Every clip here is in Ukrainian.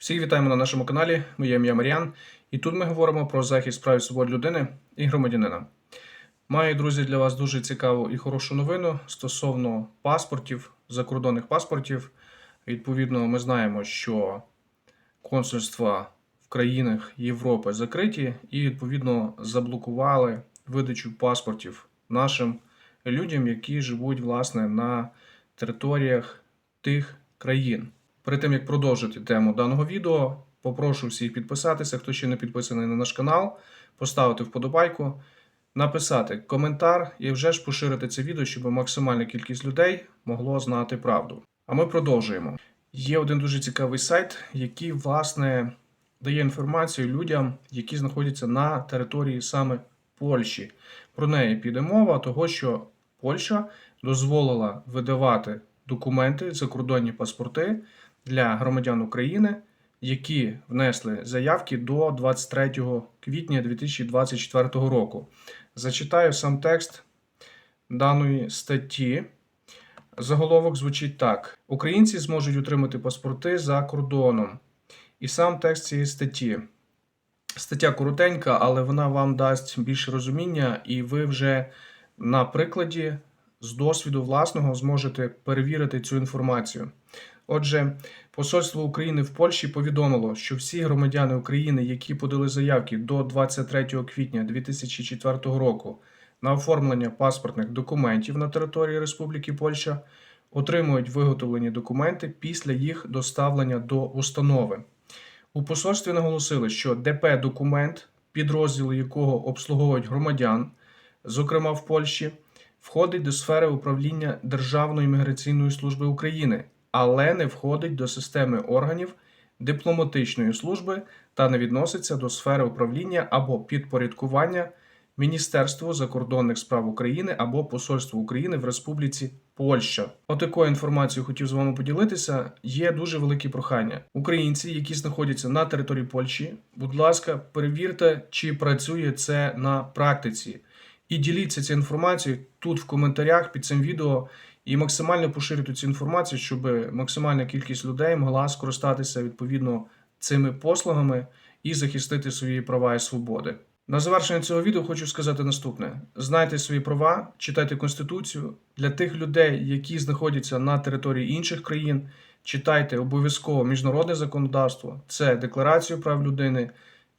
Всіх вітаємо на нашому каналі. Моє ім'я Маріан, і тут ми говоримо про захист прав і свобод людини і громадянина. Маю, друзі, для вас дуже цікаву і хорошу новину стосовно паспортів, закордонних паспортів. Відповідно, ми знаємо, що консульства в країнах Європи закриті і, відповідно, заблокували видачу паспортів нашим людям, які живуть власне на територіях тих країн. Перед тим як продовжити тему даного відео, попрошу всіх підписатися, хто ще не підписаний на наш канал, поставити вподобайку, написати коментар і вже ж поширити це відео, щоб максимальна кількість людей могло знати правду. А ми продовжуємо. Є один дуже цікавий сайт, який власне дає інформацію людям, які знаходяться на території саме Польщі. Про неї піде мова, того що Польща дозволила видавати документи, закордонні паспорти для громадян України, які внесли заявки до 23 квітня 2024 року. Зачитаю сам текст даної статті. Заголовок звучить так: Українці зможуть отримати паспорти за кордоном. І сам текст цієї статті. Стаття коротенька, але вона вам дасть більше розуміння, і ви вже на прикладі з досвіду власного зможете перевірити цю інформацію. Отже, Посольство України в Польщі повідомило, що всі громадяни України, які подали заявки до 23 квітня 2004 року на оформлення паспортних документів на території Республіки Польща, отримують виготовлені документи після їх доставлення до установи. У посольстві наголосили, що ДП документ, підрозділи якого обслуговують громадян, зокрема в Польщі, входить до сфери управління Державної міграційної служби України, але не входить до системи органів дипломатичної служби та не відноситься до сфери управління або підпорядкування Міністерству закордонних справ України або Посольству України в Республіці Польща. Отакою інформацією хотів з вами поділитися. Є дуже великі прохання. Українці, які знаходяться на території Польщі, будь ласка, перевірте, чи працює це на практиці. І діліться цією інформацією тут в коментарях під цим відео і максимально поширюйте цю інформацію, щоб максимальна кількість людей могла скористатися відповідно цими послугами і захистити свої права і свободи. На завершення цього відео хочу сказати наступне: знайте свої права, читайте Конституцію. Для тих людей, які знаходяться на території інших країн, читайте обов'язково міжнародне законодавство, це Декларацію прав людини,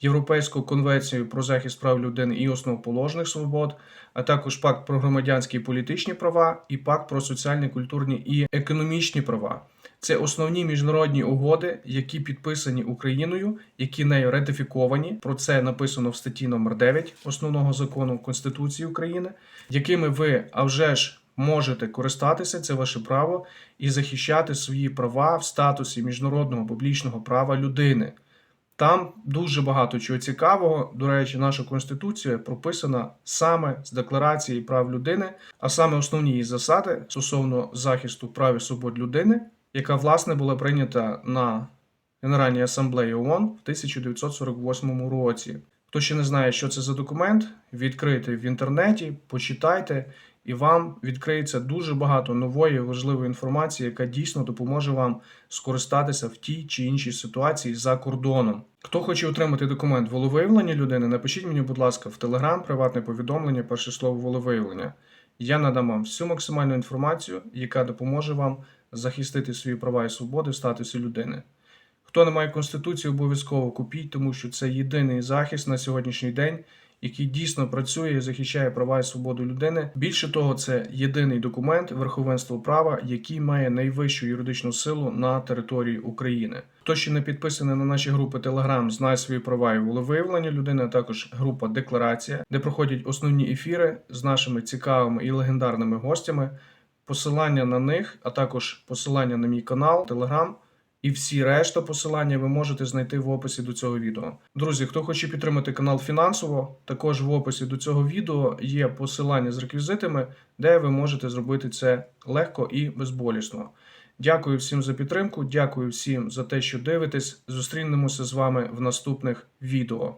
Європейську конвенцію про захист прав людини і основоположних свобод, а також пакт про громадянські і політичні права, і пакт про соціальні, культурні і економічні права. Це основні міжнародні угоди, які підписані Україною, які нею ратифіковані. Про це написано в статті номер 9 основного закону Конституції України, якими ви а вже ж можете користатися, це ваше право, і захищати свої права в статусі міжнародного публічного права людини. Там дуже багато чого цікавого. До речі, наша конституція прописана саме з декларації прав людини, а саме основні її засади стосовно захисту прав і свобод людини, яка власне була прийнята на Генеральній асамблеї ООН в 1948 році. Хто ще не знає, що це за документ, відкрийте в інтернеті, почитайте, і вам відкриється дуже багато нової важливої інформації, яка дійсно допоможе вам скористатися в тій чи іншій ситуації за кордоном. Хто хоче отримати документ волевиявлення людини, напишіть мені, будь ласка, в Телеграм, приватне повідомлення, перше слово волевиявлення. Я надам вам всю максимальну інформацію, яка допоможе вам захистити свої права і свободи в статусі людини. Хто не має конституції, обов'язково купіть, тому що це єдиний захист на сьогоднішній день, який дійсно працює і захищає права і свободу людини. Більше того, це єдиний документ верховенства права, який має найвищу юридичну силу на території України. Хто ще не підписаний на наші групи Telegram, знає свої права і волевиявлення людини, а також група Декларація, де проходять основні ефіри з нашими цікавими і легендарними гостями. Посилання на них, а також посилання на мій канал, Telegram і всі решта посилання ви можете знайти в описі до цього відео. Друзі, хто хоче підтримати канал фінансово, також в описі до цього відео є посилання з реквізитами, де ви можете зробити це легко і безболісно. Дякую всім за підтримку, дякую всім за те, що дивитесь. Зустрінемося з вами в наступних відео.